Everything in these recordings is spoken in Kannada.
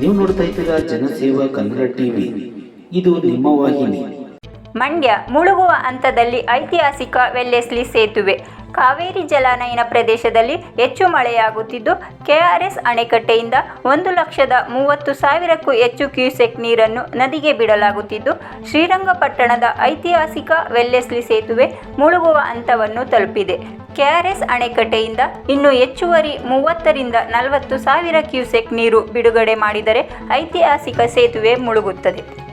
ನೀವು ನೋಡ್ತಾ ಇದ್ದೀರಾ ಜನಸೇವಾ ಕನ್ನಡ ಟಿವಿ. ಇದು ನಿಮ್ಮ ವಾಹಿನಿ. ಮಂಡ್ಯ ಮುಳುಗುವ ಹಂತದಲ್ಲಿ ಐತಿಹಾಸಿಕ ವೆಲ್ಲೆಸ್ಲಿ ಸೇತುವೆ. ಕಾವೇರಿ ಜಲಾನಯನ ಪ್ರದೇಶದಲ್ಲಿ ಹೆಚ್ಚು ಮಳೆಯಾಗುತ್ತಿದ್ದು, ಕೆಆರ್ಎಸ್ ಅಣೆಕಟ್ಟೆಯಿಂದ ಒಂದು ಲಕ್ಷದ ಮೂವತ್ತು ಸಾವಿರಕ್ಕೂ ಹೆಚ್ಚು ಕ್ಯೂಸೆಕ್ ನೀರನ್ನು ನದಿಗೆ ಬಿಡಲಾಗುತ್ತಿದ್ದು, ಶ್ರೀರಂಗಪಟ್ಟಣದ ಐತಿಹಾಸಿಕ ವೆಲ್ಲೆಸ್ಲಿ ಸೇತುವೆ ಮುಳುಗುವ ಹಂತವನ್ನು ತಲುಪಿದೆ. ಕೆಆರ್ಎಸ್ ಅಣೆಕಟ್ಟೆಯಿಂದ ಇನ್ನು ಹೆಚ್ಚುವರಿ ಮೂವತ್ತರಿಂದ ನಲವತ್ತು ಸಾವಿರ ಕ್ಯೂಸೆಕ್ ನೀರು ಬಿಡುಗಡೆ ಮಾಡಿದರೆ ಐತಿಹಾಸಿಕ ಸೇತುವೆ ಮುಳುಗುತ್ತದೆ.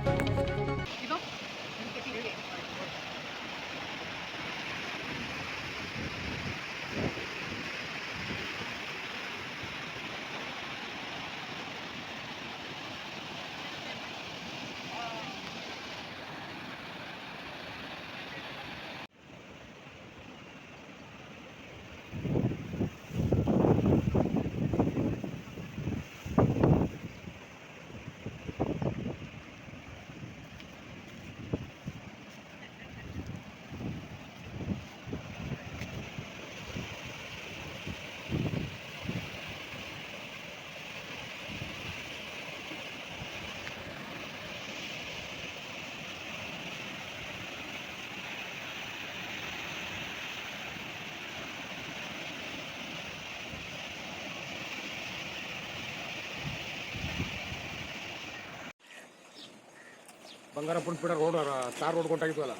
ಬಂಗಾರಪ್ಪನ ಪೀಡ ರೋಡ್ ತಾರ್ ರೋಡ್ ಕೊಟ್ಟಾಗಿದ್ವಲ್ಲ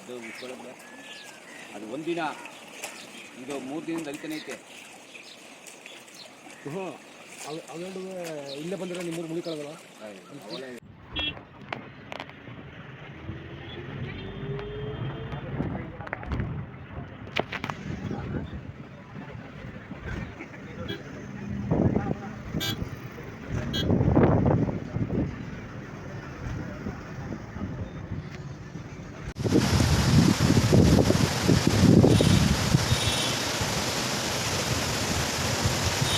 ಅದು ಮುಚ್ಕೊಳ್ಳೋದು ಅದು ಒಂದಿನ ಇದು ಮೂರು ದಿನದಿಂದ ಅರಿತಾನೆ ಐತೆ. ಹ್ಞೂ ಅದು ಅವೆರಡು ಇಲ್ಲೇ ಬಂದಿರೋ ನಿಮ್ಮೂರು ಮುಗಿಕೊಳ್ಳೋದಲ್ಲ